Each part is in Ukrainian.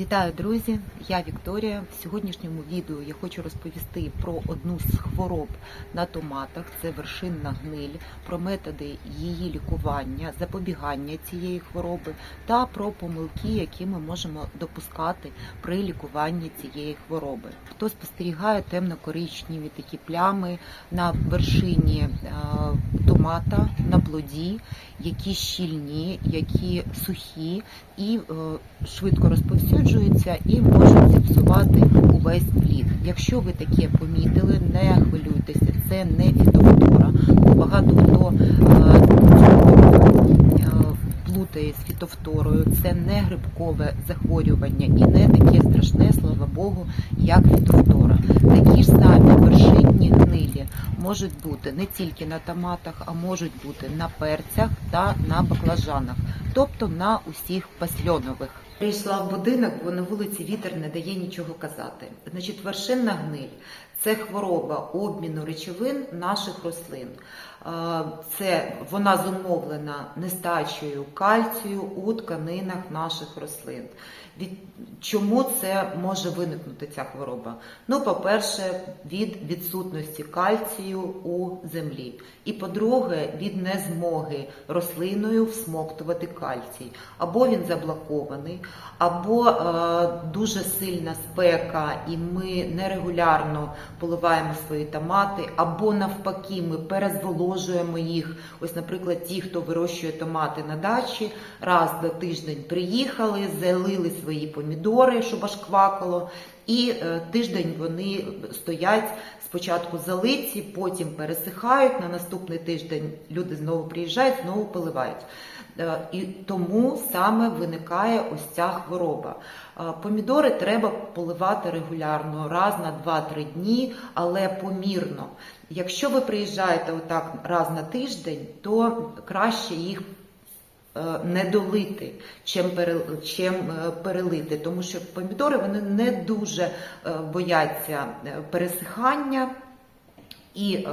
Вітаю, друзі! Я Вікторія. В сьогоднішньому відео я хочу розповісти про одну з хвороб на томатах. Це вершинна гниль, про методи її лікування, запобігання цієї хвороби та про помилки, які ми можемо допускати при лікуванні цієї хвороби. Хто спостерігає темно-коричневі такі плями на вершині е, томата, на плоді, які щільні, які сухі і е, швидко розповсюджуються і можуть зіпсувати увесь плід. Якщо ви таке помітили, не хвилюйтеся, це не фітофтора. Багато хто е, е, плутає з фітофторою, це не грибкове захворювання і не таке страшне, слава Богу, як фітофтора. Такі ж самі вершинні гнилі можуть бути не тільки на томатах, а можуть бути на перцях та на баклажанах, тобто на усіх пасльонових. Прийшла в будинок, бо на вулиці вітер не дає нічого казати. Значить, вершинна гниль це хвороба обміну речовин наших рослин. Це вона зумовлена нестачею кальцію у тканинах наших рослин. Від чому це може виникнути ця хвороба? Ну, по-перше, від відсутності кальцію у землі. І по-друге, від незмоги рослиною всмоктувати кальцій. Або він заблокований, або е, дуже сильна спека, і ми нерегулярно поливаємо свої томати, або навпаки, ми перезволожуємо їх. Ось, наприклад, ті, хто вирощує томати на дачі, раз на тиждень приїхали, залили свої помідори, щоб аж квакало, і е, тиждень вони стоять. Спочатку залиті, потім пересихають. На наступний тиждень люди знову приїжджають, знову поливають. Е, І тому саме виникає ось ця хвороба. Е, Помідори треба поливати регулярно, раз на 2-3 дні, але помірно. Якщо ви приїжджаєте отак раз на тиждень, то краще їх не долити, чим, чим е, перелити, тому що помідори вони не дуже е, бояться е, пересихання і е,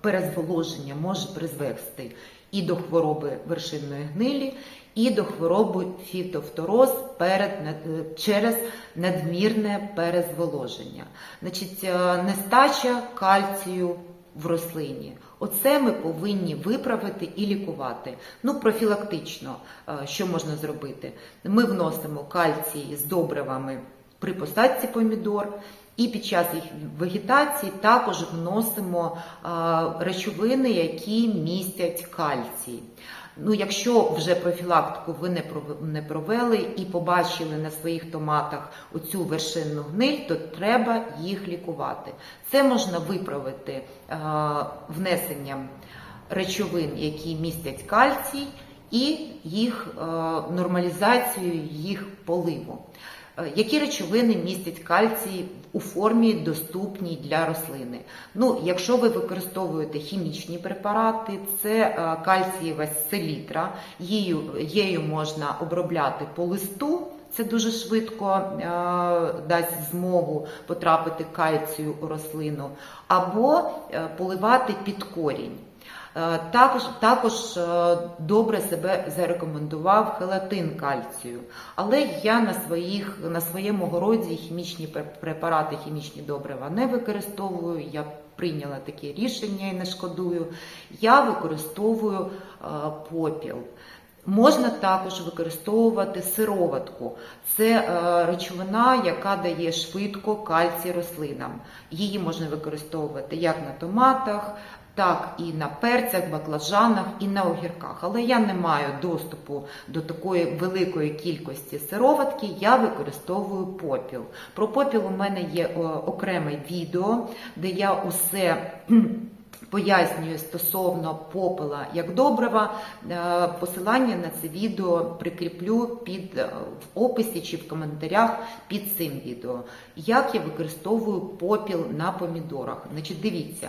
перезволоження може призвести і до хвороби вершинної гнилі, і до хвороби фітофтороз перед, е, через надмірне перезволоження. Значить, е, нестача кальцію в рослині. Оце ми повинні виправити і лікувати. Ну, профілактично, е, що можна зробити? Ми вносимо кальцій з добривами при посадці помідор. І під час їх вегетації також вносимо а, речовини, які містять кальцій. Ну, якщо вже профілактику ви не провели і побачили на своїх томатах оцю вершинну гниль, то треба їх лікувати. Це можна виправити внесенням речовин, які містять кальцій, і їх нормалізацією їх поливу. Е, Які речовини містять кальцій у формі доступній для рослини? Ну, якщо ви використовуєте хімічні препарати, це е, кальцієва селітра, її, її можна обробляти по листу. Це дуже швидко е, дасть змогу потрапити кальцію у рослину, або е, поливати під корінь. Е, Також, також е, добре себе зарекомендував хелатин кальцію. Але я на, своїх, на своєму городі хімічні препарати, хімічні добрива не використовую. Я прийняла таке рішення і не шкодую. Я використовую е, попіл. Можна також використовувати сироватку. Це е, речовина, яка дає швидко кальцій рослинам. Її можна використовувати як на томатах, так і на перцях, баклажанах, і на огірках. Але я не маю доступу до такої великої кількості сироватки, я використовую попіл. Про попіл у мене є е, окреме відео, де я усе. Пояснюю стосовно попела як добрива. Е, Посилання на це відео прикріплю під е, в описі чи в коментарях під цим відео. Як я використовую попіл на помідорах? Значить, дивіться,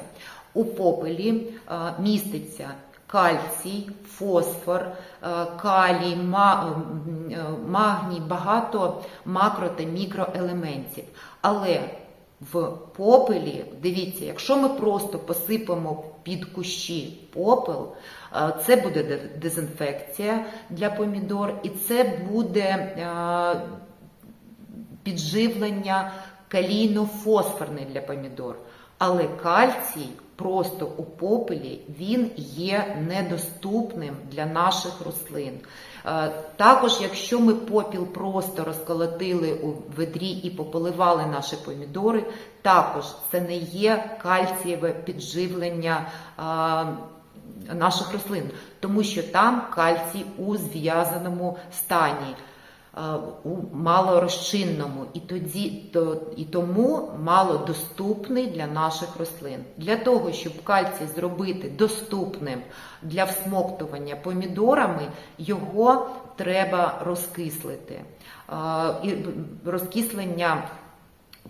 у попелі е, міститься кальцій, фосфор, калій, магній, багато макро та мікроелементів. Але в попелі, дивіться, якщо ми просто посипемо під кущі попел, е, це буде дезінфекція для помідор, і це буде е, підживлення калійно-фосфорне для помідор. Але кальцій просто у попелі він є недоступним для наших рослин. Е, Також, якщо ми попіл просто розколотили у ведрі і пополивали наші помідори, також це не є кальцієве підживлення е, наших рослин, тому що там кальцій у зв'язаному стані. Е, У малорозчинному і тоді то і тому малодоступний для наших рослин. Для того, щоб кальцій зробити доступним для всмоктування помідорами, його треба розкислити. Е, І розкислення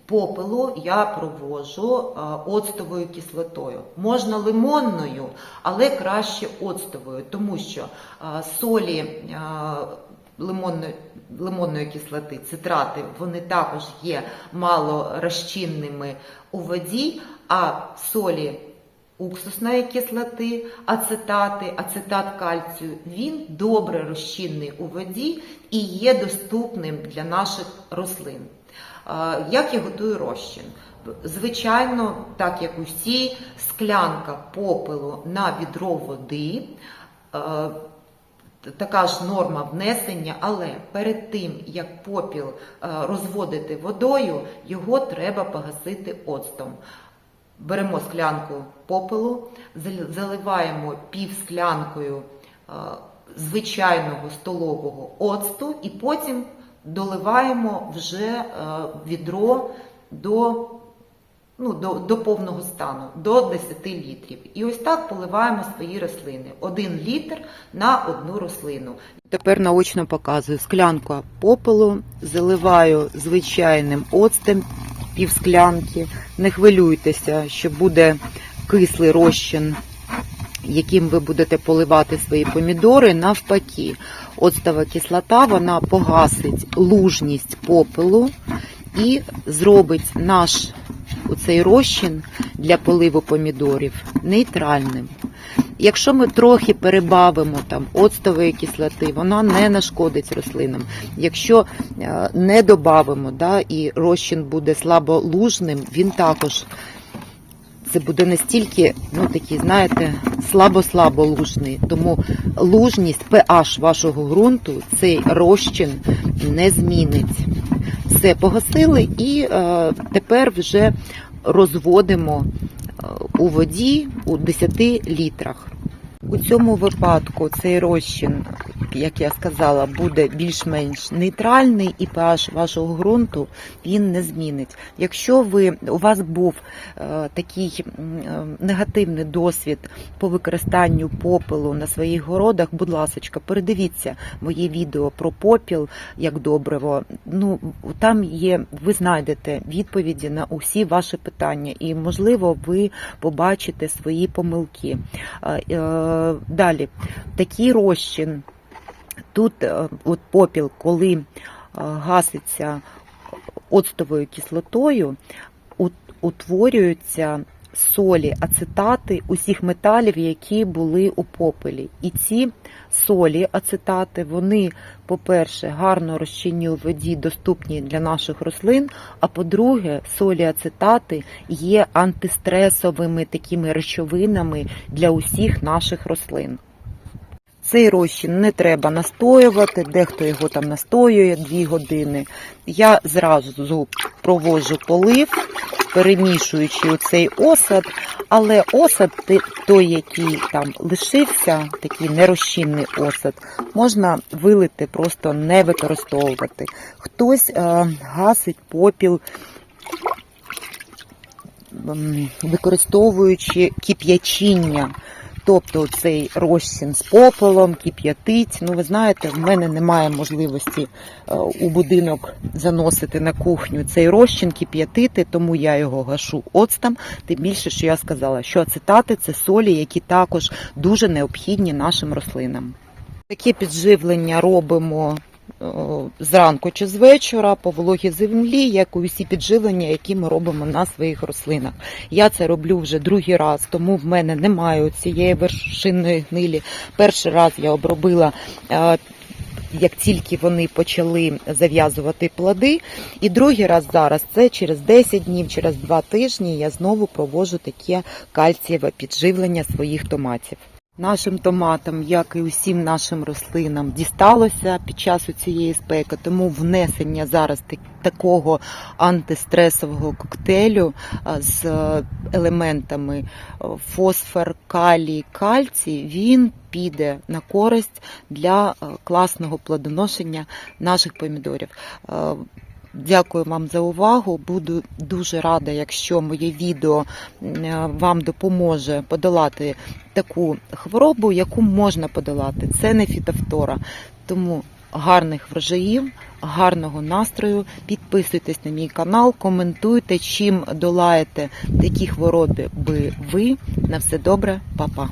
попелу я проводжу е, оцтовою кислотою. Можна лимонною, але краще оцтовою, тому що солі лимонної, лимонної кислоти, цитрати, вони також є мало розчинними у воді, а солі уксусної кислоти, ацетати, ацетат кальцію, він добре розчинний у воді і є доступним для наших рослин. Як я готую розчин? Звичайно, так як усі, склянка попелу на відро води. Така ж норма внесення, але перед тим як попіл е, розводити водою, його треба погасити оцтом. Беремо склянку попелу, заливаємо пів склянкою е, звичайного столового оцту і потім доливаємо вже е, відро до, ну, до, до повного стану, до 10 літрів. І ось так поливаємо свої рослини. Один літр на одну рослину. Тепер наочно показую склянку попелу, заливаю звичайним оцтем пів склянки. Не хвилюйтеся, що буде кислий розчин, яким ви будете поливати свої помідори. Навпаки, оцтова кислота вона погасить лужність попелу і зробить наш оцей розчин для поливу помідорів нейтральним. Якщо ми трохи перебавимо там оцтової кислоти, вона не нашкодить рослинам. Якщо е, не додамо, да, і розчин буде слаболужним, він також це буде настільки, ну такий, знаєте, слабо-слабо лужний. Тому лужність pH вашого ґрунту цей розчин не змінить. Все погасили і е, тепер вже розводимо е, у воді у 10 літрах. У цьому випадку цей розчин, як я сказала, буде більш-менш нейтральний і pH вашого ґрунту він не змінить. Якщо ви у вас був е, такий е, негативний досвід по використанню попелу на своїх городах, будь ласка, передивіться моє відео про попіл як добриво. Ну там є, ви знайдете відповіді на усі ваші питання, і можливо ви побачите свої помилки. Е, е, Далі такий розчин. Тут е, от попіл, коли е, гаситься оцтовою кислотою, утворюються солі, ацетати усіх металів, які були у попелі. І ці солі, ацетати, вони, по-перше, гарно розчинні у воді, доступні для наших рослин. А по-друге, солі ацетати є антистресовими такими речовинами для усіх наших рослин. Цей розчин не треба настоювати, дехто його там настоює 2 години. Я зразу проводжу полив, перемішуючи цей осад, але осад той, який там лишився, такий нерозчинний осад, можна вилити, просто не використовувати. Хтось е, гасить попіл використовуючи кип'ячіння. Тобто цей розчин з попелом, кип'ятить. Ну, ви знаєте, в мене немає можливості е, у будинок заносити на кухню цей розчин, кип'ятити, тому я його гашу оцтам. Тим більше, що я сказала, що ацетати це солі, які також дуже необхідні нашим рослинам. Таке підживлення робимо зранку чи з вечора по вологій землі, як і усі підживлення, які ми робимо на своїх рослинах. Я це роблю вже другий раз, тому в мене немає цієї вершинної гнилі. Перший раз я обробила е, як тільки вони почали зав'язувати плоди. І другий раз зараз це через 10 днів, через 2 тижні я знову проводжу таке кальцієве підживлення своїх томатів. Нашим томатам, як і усім нашим рослинам, дісталося під час цієї спеки, тому внесення зараз такого антистресового коктейлю з е, елементами е, фосфор, калій, кальцій, він піде на користь для е, класного плодоношення наших помідорів. Дякую вам за увагу. Буду дуже рада, якщо моє відео е, вам допоможе подолати таку хворобу, яку можна подолати. Це не фітофтора. Тому гарних врожаїв, гарного настрою. Підписуйтесь на мій канал, коментуйте, чим долаєте такі хвороби ви. На все добре, па-па.